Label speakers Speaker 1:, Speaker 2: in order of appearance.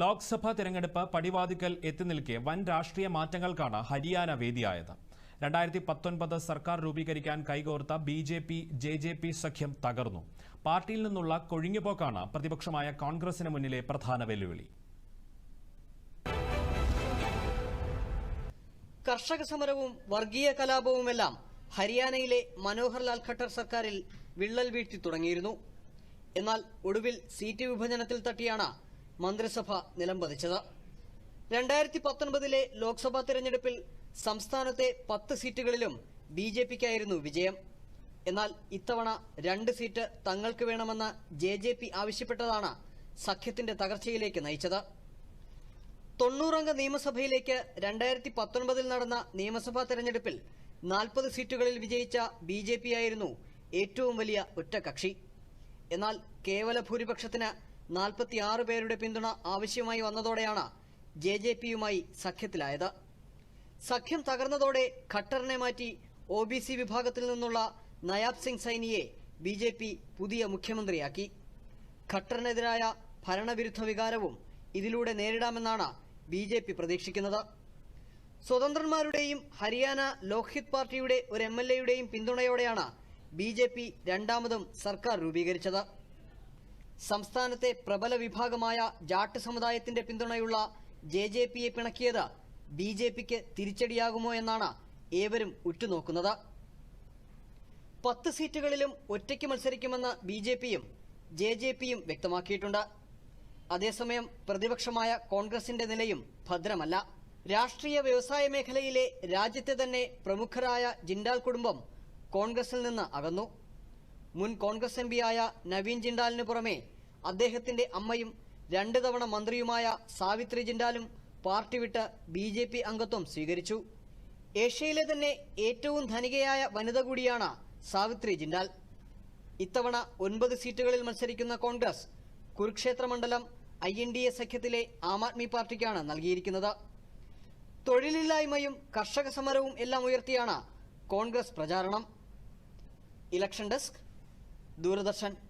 Speaker 1: ലോക്സഭാ തിരഞ്ഞെടുപ്പ് പടിവാതിക്കൽ എത്തി നിൽക്കെ വൻ രാഷ്ട്രീയ മാറ്റങ്ങൾക്കാണ് ഹരിയാന വേദിയായത്. രണ്ടായിരത്തി പത്തൊൻപത് സർക്കാർ രൂപീകരിക്കാൻ കൈകോർത്ത B J P J J P സഖ്യം തകർന്നു. പാർട്ടിയിൽ നിന്നുള്ള കൊഴിഞ്ഞുപോക്കാണ് പ്രതിപക്ഷമായ കോൺഗ്രസിന് മുന്നിലെ പ്രധാന വെല്ലുവിളി.
Speaker 2: കർഷക സമരവും വർഗീയ കലാപവുമെല്ലാം ഹരിയാനയിലെ മനോഹർലാൽ ഖട്ടർ സർക്കാരിൽ വിള്ളൽ വീഴ്ത്തി തുടങ്ങിയിരുന്നു. എന്നാൽ ഒടുവിൽ സീറ്റ് വിഭജനത്തിൽ തട്ടിയാണ് മന്ത്രിസഭ നിലംപതിച്ചത് രണ്ടായിരത്തി പത്തൊൻപതിലെ ലോക്സഭാ തെരഞ്ഞെടുപ്പിൽ സംസ്ഥാനത്തെ പത്ത് സീറ്റുകളിലും ബി ജെ പിക്കായിരുന്നു വിജയം. എന്നാൽ ഇത്തവണ രണ്ട് സീറ്റ് തങ്ങൾക്ക് വേണമെന്ന് ജെ ജെ പി ആവശ്യപ്പെട്ടതാണ് സഖ്യത്തിന്റെ തകർച്ചയിലേക്ക് നയിച്ചത്. തൊണ്ണൂറംഗ നിയമസഭയിലേക്ക് രണ്ടായിരത്തി പത്തൊൻപതിൽ നടന്ന നിയമസഭാ തെരഞ്ഞെടുപ്പിൽ നാൽപ്പത് സീറ്റുകളിൽ വിജയിച്ച ബി ജെ പി ആയിരുന്നു ഏറ്റവും വലിയ ഒറ്റകക്ഷി എന്നാൽ കേവല ഭൂരിപക്ഷത്തിന് നാൽപ്പത്തിയാറ് പേരുടെ പിന്തുണ ആവശ്യമായി വന്നതോടെയാണ് ജെ ജെ പിയുമായി സഖ്യത്തിലായത്. സഖ്യം തകർന്നതോടെ ഖട്ടറിനെ മാറ്റി ഒ ബി സി വിഭാഗത്തിൽ നിന്നുള്ള നയാബ് സിംഗ് സൈനിയെ ബി ജെ പി പുതിയ മുഖ്യമന്ത്രിയാക്കി. ഖട്ടറിനെതിരായ ഭരണവിരുദ്ധ വികാരവും ഇതിലൂടെ നേരിടാമെന്നാണ് ബി ജെ പി പ്രതീക്ഷിക്കുന്നത്. സ്വതന്ത്രന്മാരുടെയും ഹരിയാന ലോക്ഹിത് പാർട്ടിയുടെ ഒരു എം എൽ എയുടെയും പിന്തുണയോടെയാണ് ബി ജെ പി രണ്ടാമതും സർക്കാർ രൂപീകരിച്ചത്. സംസ്ഥാനത്തെ പ്രബല വിഭാഗമായ ജാട്ട് സമുദായത്തിന്റെ പിന്തുണയുള്ള ജെ ജെ പിയെ പിണക്കിയത് ബി ജെ പിക്ക് തിരിച്ചടിയാകുമോ എന്നാണ് ഏവരും ഉറ്റുനോക്കുന്നത്. പത്ത് സീറ്റുകളിലും ഒറ്റയ്ക്ക് മത്സരിക്കുമെന്ന് ബി ജെ പിയും ജെ ജെ പിയും വ്യക്തമാക്കിയിട്ടുണ്ട്. അതേസമയം പ്രതിപക്ഷമായ കോൺഗ്രസിന്റെ നിലയും ഭദ്രമല്ല. രാഷ്ട്രീയ വ്യവസായ മേഖലയിലെ രാജ്യത്തെ തന്നെ പ്രമുഖരായ ജിൻഡാൽ കുടുംബം കോൺഗ്രസിൽ നിന്ന് അകന്നു. മുൻ കോൺഗ്രസ് എം പിയായ നവീൻ ജിൻഡാലിന് പുറമെ അദ്ദേഹത്തിന്റെ അമ്മയും രണ്ട് തവണ മന്ത്രിയുമായ സാവിത്രി ജിൻഡാലും പാർട്ടി വിട്ട് ബി ജെ പി അംഗത്വം സ്വീകരിച്ചു. ഏഷ്യയിലെ തന്നെ ഏറ്റവും ധനികയായ വനിത കൂടിയാണ് സാവിത്രി ജിൻഡാൽ. ഇത്തവണ ഒൻപത് സീറ്റുകളിൽ മത്സരിക്കുന്ന കോൺഗ്രസ് കുരുക്ഷേത്ര മണ്ഡലം ഐ എൻ ഡി എ സഖ്യത്തിലെ ആം ആദ്മി പാർട്ടിക്കാണ് നൽകിയിരിക്കുന്നത്. തൊഴിലില്ലായ്മയും കർഷക സമരവും എല്ലാം ഉയർത്തിയാണ് കോൺഗ്രസ് പ്രചാരണം. Election desk Doordarshan.